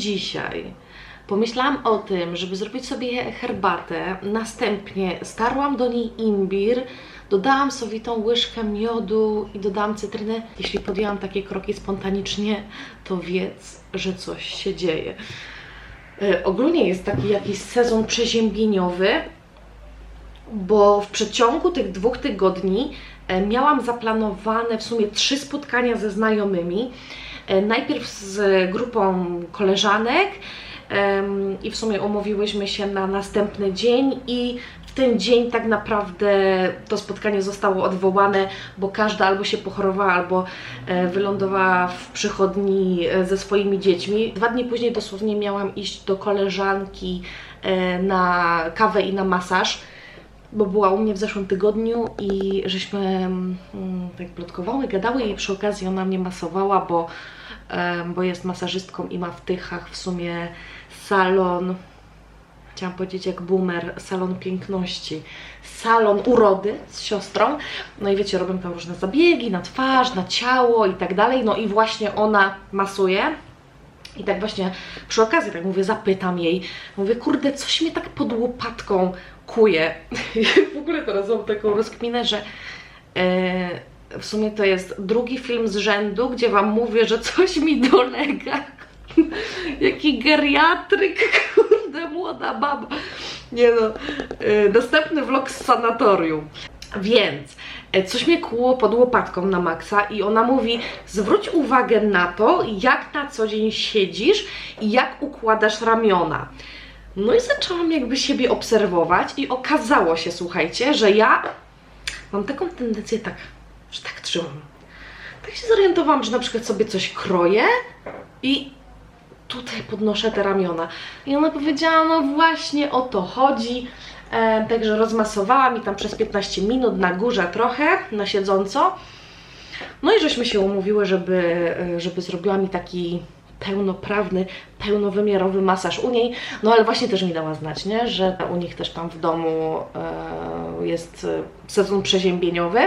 dzisiaj pomyślałam o tym, żeby zrobić sobie herbatę, następnie starłam do niej imbir, dodałam sobie tą łyżkę miodu i dodałam cytrynę, jeśli podjęłam takie kroki spontanicznie, to wiedz, że coś się dzieje. E, Ogólnie jest taki jakiś sezon przeziębieniowy, bo w przeciągu tych dwóch tygodni e, miałam zaplanowane w sumie trzy spotkania ze znajomymi. E, Najpierw z grupą koleżanek i w sumie umówiłyśmy się na następny dzień i w ten dzień tak naprawdę to spotkanie zostało odwołane, bo każda albo się pochorowała, albo e, wylądowała w przychodni e, ze swoimi dziećmi. Dwa dni później dosłownie miałam iść do koleżanki na kawę i na masaż bo była u mnie w zeszłym tygodniu i żeśmy mm, tak plotkowały, gadały i przy okazji ona mnie masowała, bo, bo jest masażystką i ma w Tychach w sumie salon, chciałam powiedzieć jak boomer, salon piękności, salon urody z siostrą. No i wiecie, robią tam różne zabiegi na twarz, na ciało i tak dalej. No i właśnie ona masuje. I tak właśnie przy okazji, tak mówię, zapytam jej, mówię, kurde, coś mnie tak pod łopatką kuje. I w ogóle teraz mam taką rozkminę, że e, w sumie to jest drugi film z rzędu, gdzie Wam mówię, że coś mi dolega. Jaki geriatryk, kurde, młoda baba. Nie no, następny vlog z sanatorium. Więc e, coś mnie kłuło pod łopatką na maksa i ona mówi, zwróć uwagę na to, jak na co dzień siedzisz i jak układasz ramiona. No i zaczęłam jakby siebie obserwować i okazało się, słuchajcie, że ja mam taką tendencję tak, że tak trzymam. Tak się zorientowałam, że na przykład sobie coś kroję i tutaj podnoszę te ramiona. I ona powiedziała, no właśnie o to chodzi. E, także rozmasowała mi tam przez 15 minut na górze trochę, na siedząco. No i żeśmy się umówiły, żeby, e, żeby zrobiła mi taki pełnoprawny, pełnowymiarowy masaż u niej. No ale właśnie też mi dała znać, nie? że u nich też tam w domu e, jest sezon przeziębieniowy.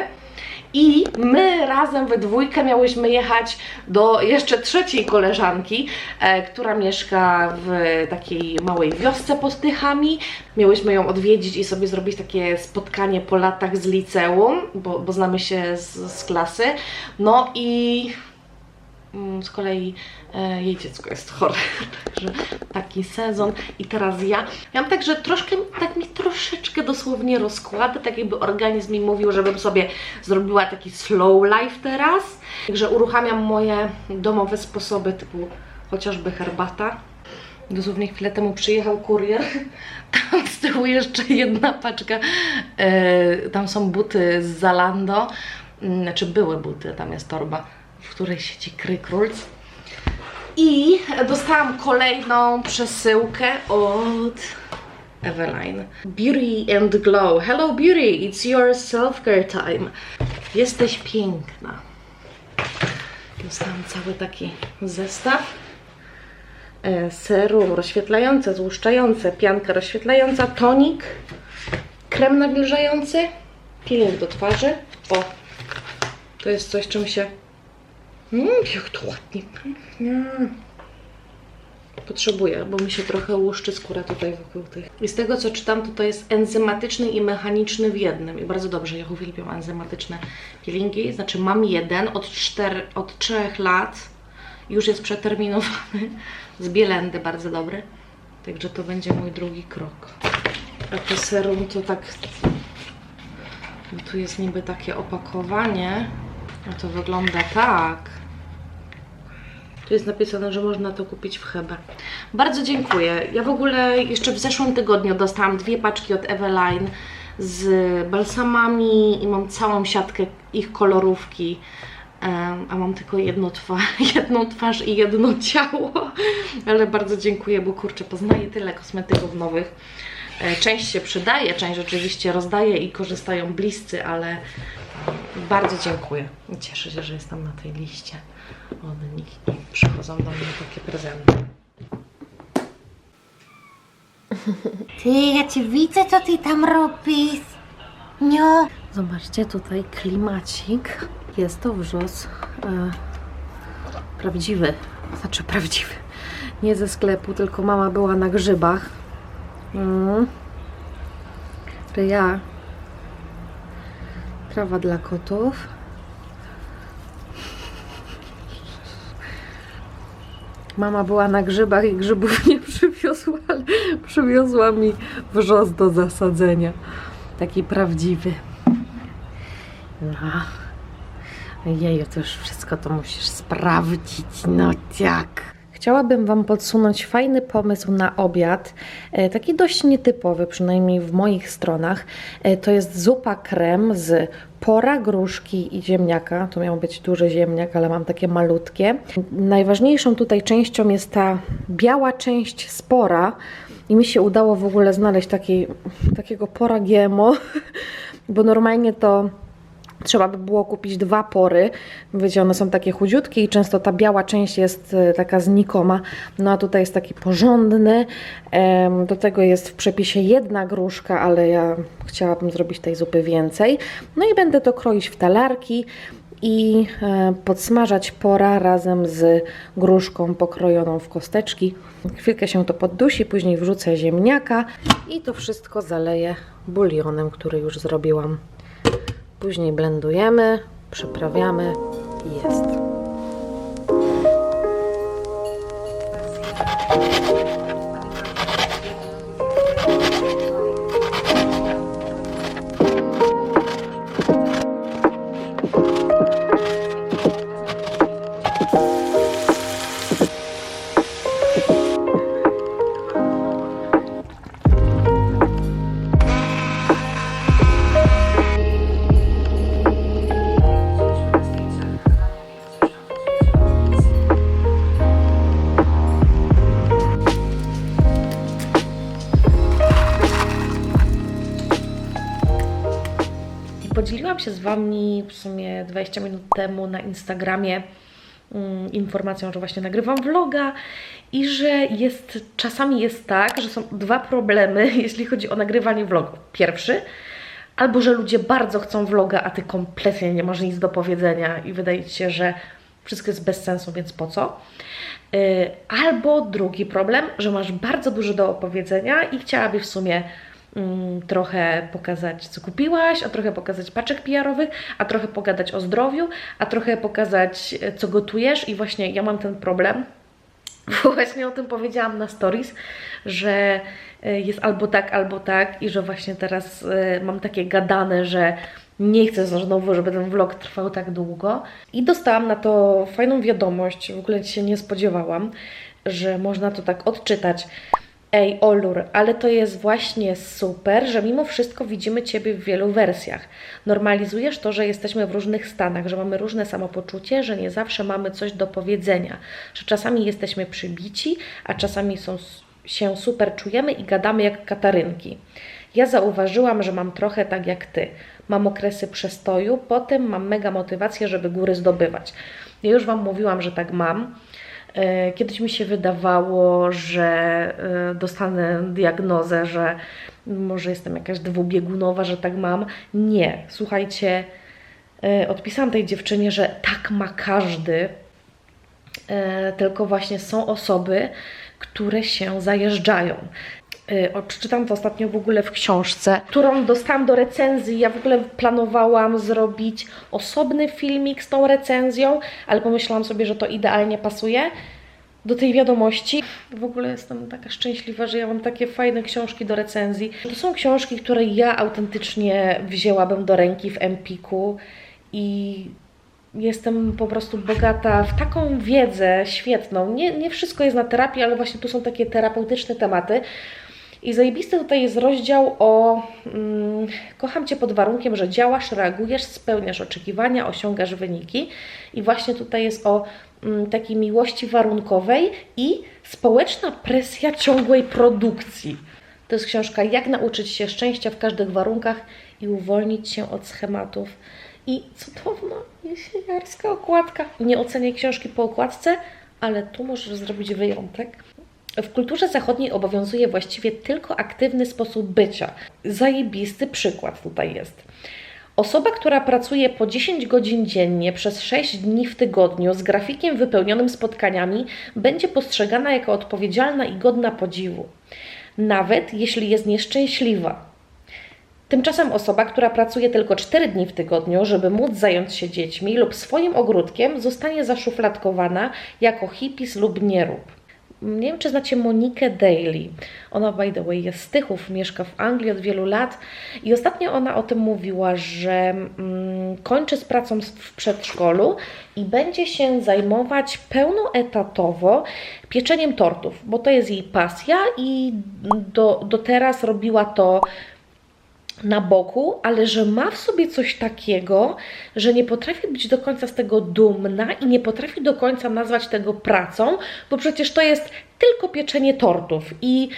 I my razem we dwójkę miałyśmy jechać do jeszcze trzeciej koleżanki, e, która mieszka w takiej małej wiosce pod Tychami. Miałyśmy ją odwiedzić i sobie zrobić takie spotkanie po latach z liceum, bo, bo znamy się z, z klasy. No i Mm, z kolei jej dziecko jest chore, także taki sezon i teraz ja. Mam tak, że troszkę, tak mi troszeczkę dosłownie rozkłada, tak jakby organizm mi mówił, żebym sobie zrobiła taki slow life teraz, także uruchamiam moje domowe sposoby typu chociażby herbata. Dosłownie chwilę temu przyjechał kurier, tam z tyłu jeszcze jedna paczka, e, tam są buty z Zalando, Mm, znaczy były buty, tam jest torba w której siedzi Krykrulc. I dostałam kolejną przesyłkę od Eveline. Beauty and Glow. Hello Beauty, it's your self-care time. Jesteś piękna. Dostałam cały taki zestaw. E, Serum rozświetlające, złuszczające, pianka rozświetlająca, tonik, krem nawilżający, peeling do twarzy. O, to jest coś, czym się Mmm, jak to ładnie pachnie. Potrzebuję, bo mi się trochę łuszczy skóra tutaj wokół tych. I z tego co czytam, to to jest enzymatyczny i mechaniczny w jednym. I bardzo dobrze, ja uwielbiam enzymatyczne peelingi. Znaczy mam jeden od, 4, od 3 lat. Już jest przeterminowany. Z Bielendy, bardzo dobry. Także to będzie mój drugi krok. A to serum to tak... Tu jest niby takie opakowanie. A to wygląda tak. Jest napisane, że można to kupić w Hebe. Bardzo dziękuję. Ja w ogóle jeszcze w zeszłym tygodniu dostałam dwie paczki od Eveline z balsamami i mam całą siatkę ich kolorówki. A mam tylko jedno twa jedną twarz i jedno ciało. Ale bardzo dziękuję, bo kurczę, poznaję tyle kosmetyków nowych. E, Część się przydaje, część rzeczywiście rozdaje i korzystają bliscy, ale bardzo dziękuję. Cieszę się, że jestem na tej liście od nich i przychodzą do mnie takie prezenty. Ty, ja cię widzę, co ty tam robisz. No. Zobaczcie tutaj klimacik. Jest to wrzos e, prawdziwy, znaczy prawdziwy. Nie ze sklepu, tylko mama była na grzybach. Mm. Ryja. Trawa dla kotów. Mama była na grzybach i grzybów nie przywiozła, ale przywiozła mi wrzos do zasadzenia. Taki prawdziwy. No. Jeju, to już wszystko to musisz sprawdzić. No tak. Chciałabym Wam podsunąć fajny pomysł na obiad, e, taki dość nietypowy, przynajmniej w moich stronach. E, To jest zupa krem z pora, gruszki i ziemniaka. To miał być duży ziemniak, ale mam takie malutkie. Najważniejszą tutaj częścią jest ta biała część spora i mi się udało w ogóle znaleźć taki, takiego pora GMO, bo normalnie to Trzeba by było kupić dwa pory. Wiecie, one są takie chudziutkie i często ta biała część jest e, taka znikoma. No a tutaj jest taki porządny. Do tego jest w przepisie jedna gruszka, ale ja chciałabym zrobić tej zupy więcej. No i będę to kroić w talarki i e, podsmażać pora razem z gruszką pokrojoną w kosteczki. Chwilkę się to poddusi, później wrzucę ziemniaka i to wszystko zaleję bulionem, który już zrobiłam. Później blendujemy, przyprawiamy i jest. Się z Wami w sumie 20 minut temu na Instagramie mm, informacją, że właśnie nagrywam vloga i że jest, czasami jest tak, że są dwa problemy, jeśli chodzi o nagrywanie vlogu. Pierwszy, albo że ludzie bardzo chcą vloga, a Ty kompletnie nie masz nic do powiedzenia i wydaje Ci się, że wszystko jest bez sensu, więc po co? Yy, Albo drugi problem, że masz bardzo dużo do opowiedzenia i chciałabyś w sumie trochę pokazać, co kupiłaś, a trochę pokazać paczek PR-owych, a trochę pogadać o zdrowiu, a trochę pokazać, e, co gotujesz. I właśnie ja mam ten problem. Właśnie o tym powiedziałam na stories, że e, jest albo tak, albo tak, i że właśnie teraz e, mam takie gadane, że nie chcę znowu, żeby ten vlog trwał tak długo. I dostałam na to fajną wiadomość, w ogóle się nie spodziewałam, że można to tak odczytać. Ej, Olur, ale to jest właśnie super, że mimo wszystko widzimy Ciebie w wielu wersjach. Normalizujesz to, że jesteśmy w różnych stanach, że mamy różne samopoczucie, że nie zawsze mamy coś do powiedzenia, że czasami jesteśmy przybici, a czasami są, się super czujemy i gadamy jak katarynki. Ja zauważyłam, że mam trochę tak jak Ty. Mam okresy przestoju, potem mam mega motywację, żeby góry zdobywać. Ja już Wam mówiłam, że tak mam. E, Kiedyś mi się wydawało, że e, dostanę diagnozę, że może jestem jakaś dwubiegunowa, że tak mam. Nie, słuchajcie, e, odpisałam tej dziewczynie, że tak ma każdy, tylko właśnie są osoby, które się zajeżdżają. E, Odczytam to ostatnio w ogóle w książce, którą dostałam do recenzji. Ja w ogóle planowałam zrobić osobny filmik z tą recenzją, ale pomyślałam sobie, że to idealnie pasuje do tej wiadomości. W ogóle jestem taka szczęśliwa, że ja mam takie fajne książki do recenzji. To są książki, które ja autentycznie wzięłabym do ręki w Empiku i jestem po prostu bogata w taką wiedzę świetną. Nie, nie wszystko jest na terapii, ale właśnie tu są takie terapeutyczne tematy. I zajebisty tutaj jest rozdział o mm, kocham Cię pod warunkiem, że działasz, reagujesz, spełniasz oczekiwania, osiągasz wyniki. I właśnie tutaj jest o mm, takiej miłości warunkowej i społeczna presja ciągłej produkcji. To jest książka Jak nauczyć się szczęścia w każdych warunkach i uwolnić się od schematów. I cudowna, jesieniarska okładka. Nie oceniaj książki po okładce, ale tu możesz zrobić wyjątek. W kulturze zachodniej obowiązuje właściwie tylko aktywny sposób bycia. Zajebisty przykład tutaj jest. Osoba, która pracuje po 10 godzin dziennie przez 6 dni w tygodniu z grafikiem wypełnionym spotkaniami, będzie postrzegana jako odpowiedzialna i godna podziwu, nawet jeśli jest nieszczęśliwa. Tymczasem osoba, która pracuje tylko 4 dni w tygodniu, żeby móc zająć się dziećmi lub swoim ogródkiem, zostanie zaszufladkowana jako hippies lub nierób. Nie wiem, czy znacie Monikę Daly. Ona, by the way, jest z Tychów, mieszka w Anglii od wielu lat i ostatnio ona o tym mówiła, że mm, kończy z pracą w przedszkolu i będzie się zajmować pełnoetatowo pieczeniem tortów, bo to jest jej pasja i do, do teraz robiła to na boku, ale że ma w sobie coś takiego, że nie potrafi być do końca z tego dumna i nie potrafi do końca nazwać tego pracą, bo przecież to jest tylko pieczenie tortów i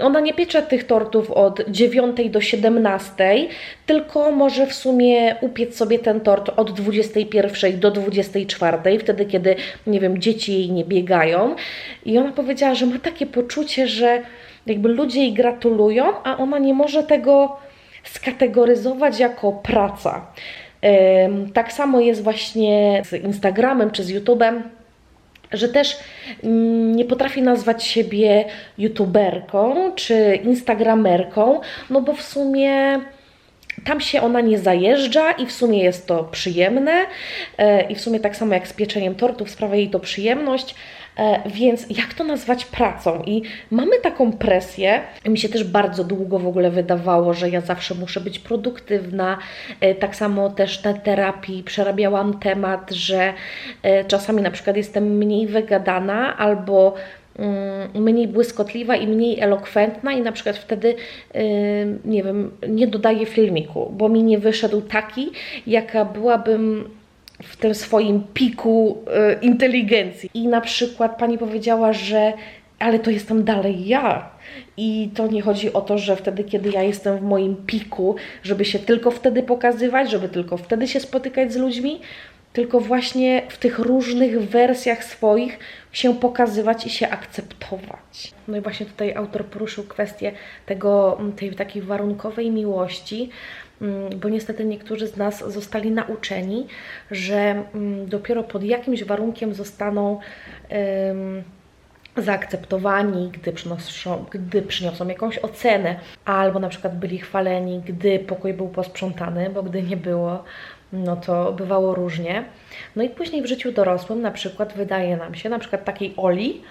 ona nie piecze tych tortów od 9 do 17, tylko może w sumie upiec sobie ten tort od 21 do 24, wtedy kiedy, nie wiem, dzieci jej nie biegają. I ona powiedziała, że ma takie poczucie, że jakby ludzie jej gratulują, a ona nie może tego skategoryzować jako praca. Tak samo jest właśnie z Instagramem czy z YouTube'em, że też mm, nie potrafi nazwać siebie YouTuberką czy Instagramerką, no bo w sumie tam się ona nie zajeżdża i w sumie jest to przyjemne e, i w sumie tak samo jak z pieczeniem tortów sprawia jej to przyjemność, E, więc jak to nazwać pracą? I mamy taką presję. Mi się też bardzo długo w ogóle wydawało, że ja zawsze muszę być produktywna. E, tak samo też na terapii przerabiałam temat, że czasami na przykład jestem mniej wygadana albo mniej błyskotliwa i mniej elokwentna i na przykład wtedy nie wiem, nie dodaję filmiku, bo mi nie wyszedł taki, jaka byłabym w tym swoim piku y, inteligencji. I na przykład pani powiedziała, że ale to jestem dalej ja. I to nie chodzi o to, że wtedy, kiedy ja jestem w moim piku, żeby się tylko wtedy pokazywać, żeby tylko wtedy się spotykać z ludźmi, tylko właśnie w tych różnych wersjach swoich się pokazywać i się akceptować. No i właśnie tutaj autor poruszył kwestię tego, tej takiej warunkowej miłości, Mm, bo niestety niektórzy z nas zostali nauczeni, że mm, dopiero pod jakimś warunkiem zostaną zaakceptowani, gdy gdy przyniosą jakąś ocenę, albo na przykład byli chwaleni, gdy pokój był posprzątany, bo gdy nie było, no to bywało różnie. No i później w życiu dorosłym na przykład wydaje nam się, na przykład takiej Oli,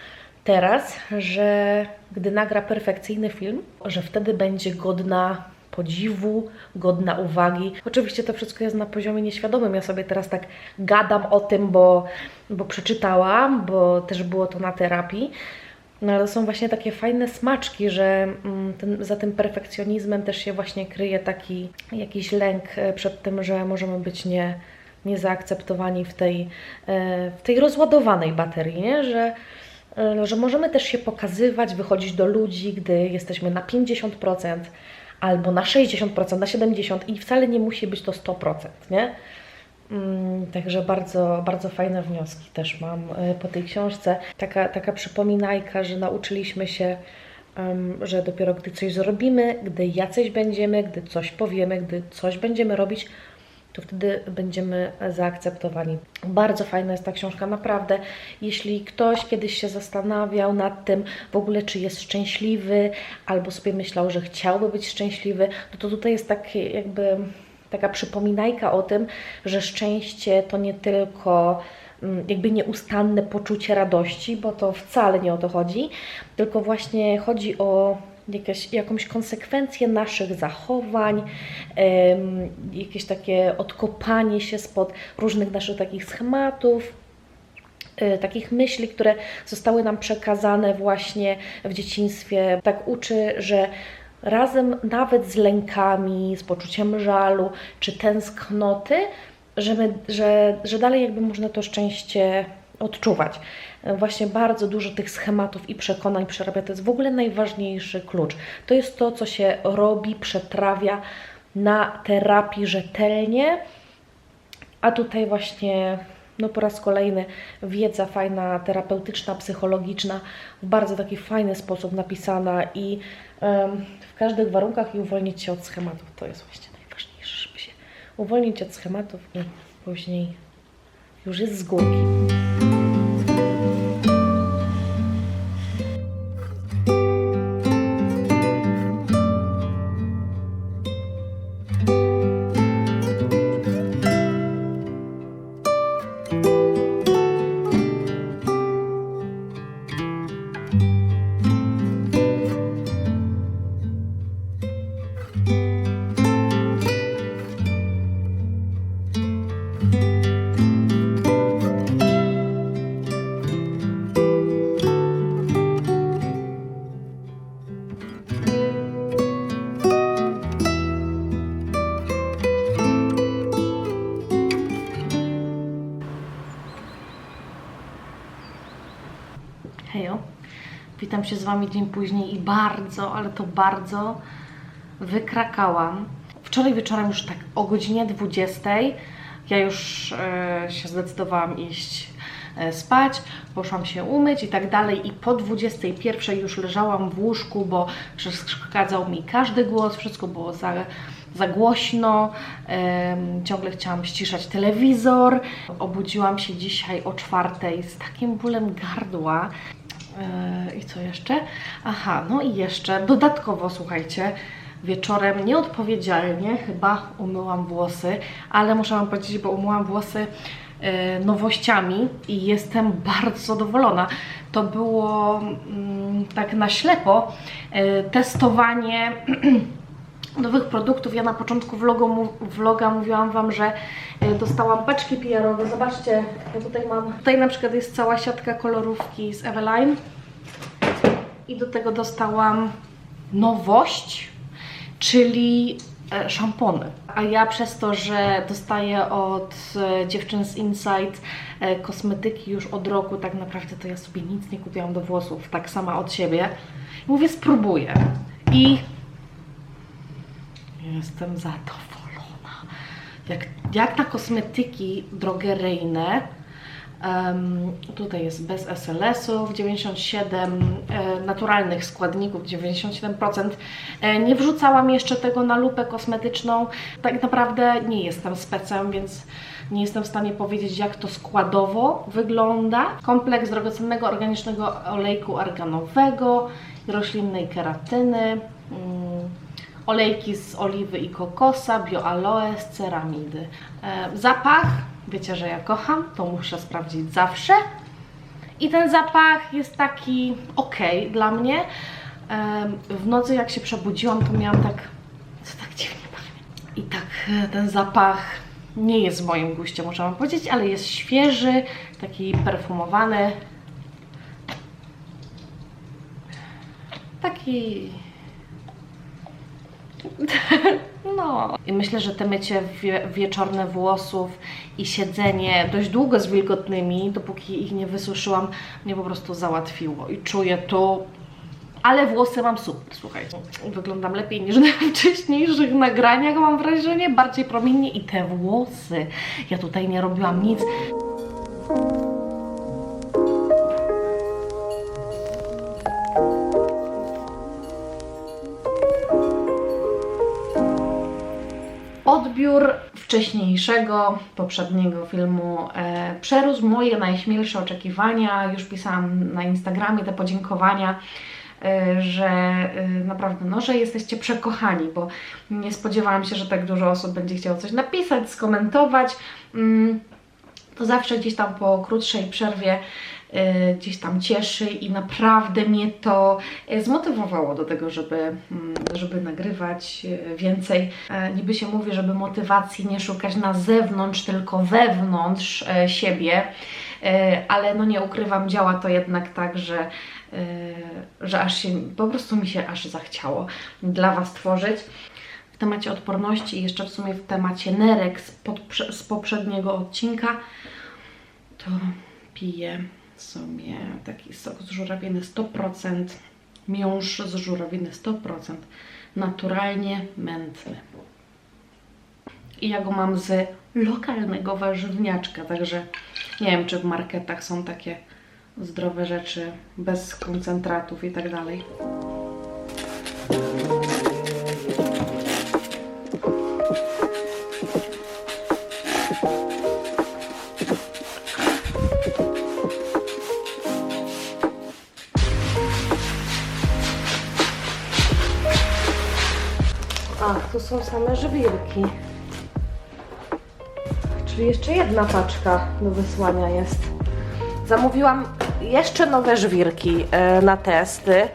teraz, że gdy nagra perfekcyjny film, że wtedy będzie godna podziwu, godna uwagi. Oczywiście to wszystko jest na poziomie nieświadomym. Ja sobie teraz tak gadam o tym, bo, bo przeczytałam, bo też było to na terapii. No ale są właśnie takie fajne smaczki, że mm, ten, za tym perfekcjonizmem też się właśnie kryje taki jakiś lęk e, przed tym, że możemy być nie, niezaakceptowani w tej, e, w tej rozładowanej baterii, nie? Że, e, że możemy też się pokazywać, wychodzić do ludzi, gdy jesteśmy na 50%, albo na 60%, na 70% i wcale nie musi być to 100%, nie? Mm, także bardzo, bardzo fajne wnioski też mam y, po tej książce. Taka, taka przypominajka, że nauczyliśmy się, że dopiero gdy coś zrobimy, gdy jacyś będziemy, gdy coś powiemy, gdy coś będziemy robić, to wtedy będziemy zaakceptowani. Bardzo fajna jest ta książka, naprawdę. Jeśli ktoś kiedyś się zastanawiał nad tym w ogóle, czy jest szczęśliwy, albo sobie myślał, że chciałby być szczęśliwy, no to tutaj jest takie jakby taka przypominajka o tym, że szczęście to nie tylko mm, jakby nieustanne poczucie radości, bo to wcale nie o to chodzi, tylko właśnie chodzi o jakieś, jakąś konsekwencję naszych zachowań, jakieś takie odkopanie się spod różnych naszych takich schematów, e, takich myśli, które zostały nam przekazane właśnie w dzieciństwie. Tak uczy, że razem nawet z lękami, z poczuciem żalu czy tęsknoty, że, my, że, że dalej jakby można to szczęście odczuwać. Właśnie bardzo dużo tych schematów i przekonań przerabia. To jest w ogóle najważniejszy klucz. To jest to, co się robi, przetrawia na terapii rzetelnie, a tutaj właśnie no po raz kolejny wiedza fajna, terapeutyczna, psychologiczna, w bardzo taki fajny sposób napisana i um, w każdych warunkach i uwolnić się od schematów. To jest właśnie najważniejsze, żeby się uwolnić od schematów i później już jest z górki. Się z Wami dzień później i bardzo, ale to bardzo wykrakałam. Wczoraj wieczorem już tak o godzinie 20 ja już e, się zdecydowałam iść e, spać, poszłam się umyć i tak dalej i po 21 już leżałam w łóżku, bo przeszkadzał mi każdy głos, wszystko było za, za głośno, ciągle chciałam ściszać telewizor. Obudziłam się dzisiaj o czwartej z takim bólem gardła. E, I co jeszcze? Aha, no i jeszcze dodatkowo, słuchajcie, wieczorem nieodpowiedzialnie chyba umyłam włosy, ale muszę Wam powiedzieć, bo umyłam włosy e, nowościami i jestem bardzo zadowolona. To było mm, tak na ślepo e, testowanie nowych produktów. Ja na początku vlogu, vloga mówiłam Wam, że e, dostałam paczki PR-owe. Zobaczcie, ja tutaj mam. Tutaj na przykład jest cała siatka kolorówki z Eveline. I do tego dostałam nowość, czyli e, szampony. A ja przez to, że dostaję od e, dziewczyn z Inside kosmetyki już od roku, tak naprawdę to ja sobie nic nie kupiłam do włosów, tak sama od siebie. Mówię, spróbuję. I Jestem zadowolona. Jak, jak na kosmetyki drogeryjne, em, tutaj jest bez SLS-ów, 97 e, naturalnych składników, 97%. E, nie wrzucałam jeszcze tego na lupę kosmetyczną. Tak naprawdę nie jestem specem, więc nie jestem w stanie powiedzieć, jak to składowo wygląda. Kompleks drogocennego organicznego olejku arganowego, roślinnej keratyny. Mm, olejki z oliwy i kokosa, bioaloe z ceramidy. E, zapach, wiecie, że ja kocham, to muszę sprawdzić zawsze. I ten zapach jest taki ok dla mnie. E, w nocy jak się przebudziłam, to miałam tak, co tak dziwnie pachnie. I tak e, ten zapach nie jest w moim guście, muszę wam powiedzieć, ale jest świeży, taki perfumowany. Taki no. I myślę, że te mycie wie, wieczorne włosów i siedzenie dość długo z wilgotnymi, dopóki ich nie wysuszyłam, mnie po prostu załatwiło. I czuję tu. Ale włosy mam super, słuchajcie. Wyglądam lepiej niż na wcześniejszych nagraniach, mam wrażenie, bardziej promiennie. I te włosy, ja tutaj nie robiłam nic. Odbiór wcześniejszego, poprzedniego filmu e, przerósł moje najśmielsze oczekiwania. Już pisałam na Instagramie te podziękowania, e, że e, naprawdę, no, że jesteście przekochani, bo nie spodziewałam się, że tak dużo osób będzie chciało coś napisać, skomentować. Mm, to zawsze gdzieś tam po krótszej przerwie gdzieś tam cieszy i naprawdę mnie to e, zmotywowało do tego, żeby, mm, żeby nagrywać e, więcej. E, Niby się mówi, żeby motywacji nie szukać na zewnątrz, tylko wewnątrz e, siebie, E, ale no nie ukrywam, działa to jednak tak, że, e, że aż się, po prostu mi się aż zachciało dla Was tworzyć. W temacie odporności i jeszcze w sumie w temacie nerek z, podprze- z poprzedniego odcinka, to piję sobie taki sok z żurawiny 100%, miąższ z żurawiny 100%, naturalnie mętny. I ja go mam z lokalnego warzywniaczka, także nie wiem, czy w marketach są takie zdrowe rzeczy bez koncentratów i tak dalej. Są same żwirki. Czyli jeszcze jedna paczka do wysłania jest. Zamówiłam jeszcze nowe żwirki e, na testy.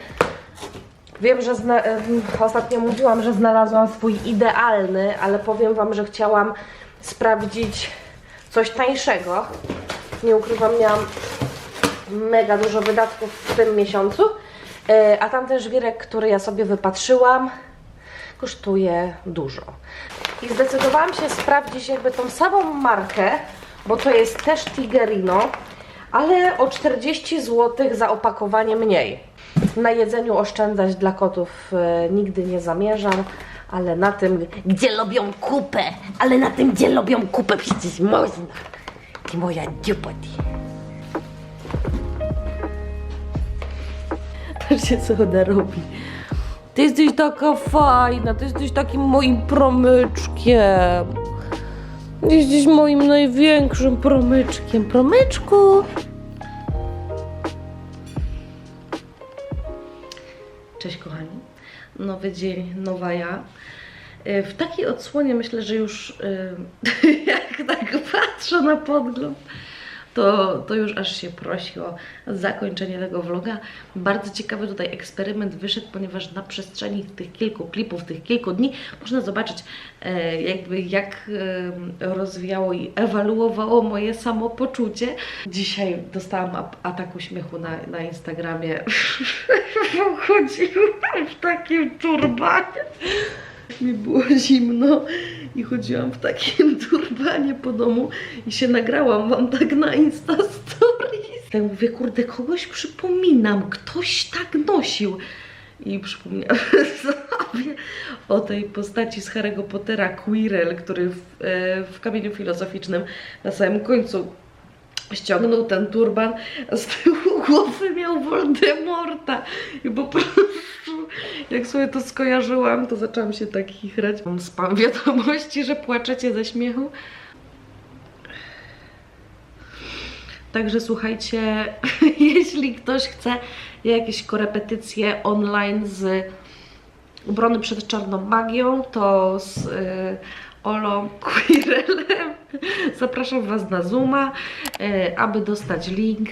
Wiem, że em, ostatnio mówiłam, że znalazłam swój idealny, ale powiem Wam, że chciałam sprawdzić coś tańszego. Nie ukrywam, miałam mega dużo wydatków w tym miesiącu, e, a tamten żwirek, który ja sobie wypatrzyłam, kosztuje dużo. I zdecydowałam się sprawdzić jakby tą samą markę, bo to jest też Tigerino, ale o 40 zł za opakowanie mniej. Na jedzeniu oszczędzać dla kotów e, nigdy nie zamierzam, ale na tym, Gdzie lubią kupę, ale na tym, gdzie lubią kupę, przecież można. Ty moja dziupa, ty. Patrzcie, co ona robi. Ty jesteś taka fajna, ty jesteś takim moim promyczkiem. Jesteś moim największym promyczkiem. Promyczku! Cześć kochani. Nowy dzień, nowa ja. E, W takiej odsłonie myślę, że już e, jak tak patrzę na podgląd, to, to już aż się prosi o zakończenie tego vloga. Bardzo ciekawy tutaj eksperyment wyszedł, ponieważ na przestrzeni tych kilku klipów, tych kilku dni można zobaczyć e, jakby jak e, rozwijało i ewaluowało moje samopoczucie. Dzisiaj dostałam ataku śmiechu na, na Instagramie. Chodziłam w takim turbanie. Mi było zimno i chodziłam w takim turbanie po domu i się nagrałam wam tak na Insta Stories. Tak mówię, kurde, kogoś przypominam, ktoś tak nosił. I przypomniałam sobie o tej postaci z Harry'ego Pottera, Quirrell, który w, e, w kamieniu filozoficznym na samym końcu ściągnął ten turban, z tyłu głowy miał Voldemorta. I po prostu, jak sobie to skojarzyłam, to zaczęłam się tak chichrać. Mam spam wiadomości, że płaczecie ze śmiechu. Także słuchajcie, jeśli ktoś chce jakieś korepetycje online z obrony przed czarną magią, to z y, Olą Quirelem zapraszam Was na Zooma, y, aby dostać link.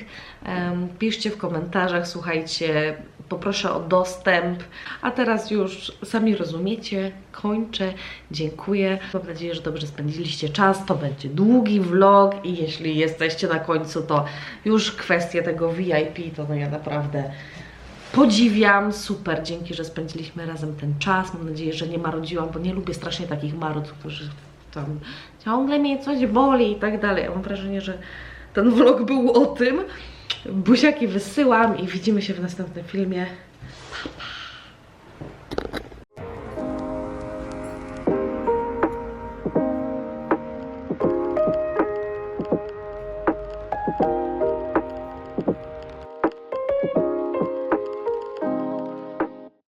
Piszcie w komentarzach, słuchajcie, poproszę o dostęp. A teraz już sami rozumiecie, kończę. Dziękuję. Mam nadzieję, że dobrze spędziliście czas. To będzie długi vlog i jeśli jesteście na końcu, to już kwestia tego VIP, to no ja naprawdę podziwiam, super, dzięki, że spędziliśmy razem ten czas. Mam nadzieję, że nie marudziłam, bo nie lubię strasznie takich marud, którzy tam ciągle mnie coś boli i tak dalej. Mam wrażenie, że ten vlog był o tym. Buziaki wysyłam i widzimy się w następnym filmie. Pa, pa.